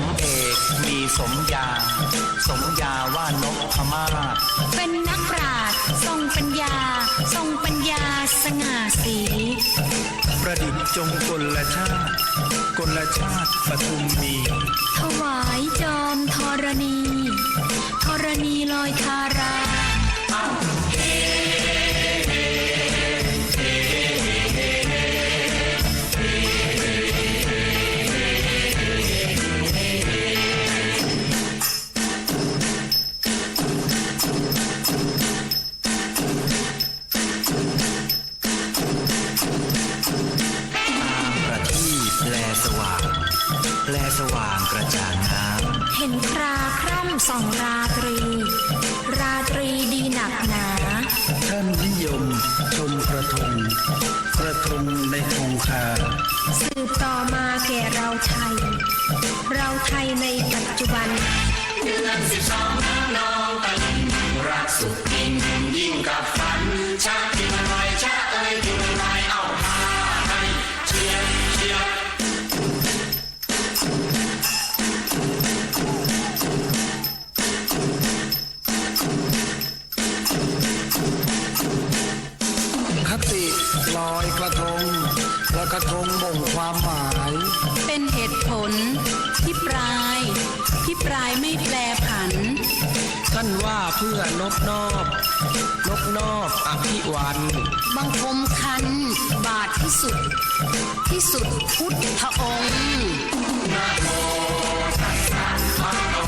มเอกมีสมยา สมยาว่านกพมาศเป็นนักปราชญ์ทรงปัญญา ทรงปัญญาสง่าสี ประดิษฐ์จงกลชาติกลชาติปทุมมี ถวายจอมธรณี ธรณีลอยคารา แลสว่างกระจ่างน้เห็นคราคร่ำส่องราตรี ราตรีดีหนักหนา ท่านนิยมชมกระทงกระทงในคงคาสืบต่อมาแก่เราไทย เราไทยในปัจจุบัน เดือนสิบสองน้องตะลิงรักสุดยิ่งยิ่งกับฝันชัก กระทงและกระทงบ่งความหมาย เป็นเหตุผลที่ปลายที่ปลายไม่แปรผัน ท่านว่าเพื่อนบนอบนบนอบอภิวัน บังคมคันบาทที่สุด ที่สุดพุทธองค์นะโมตัสสะภะคะวะโต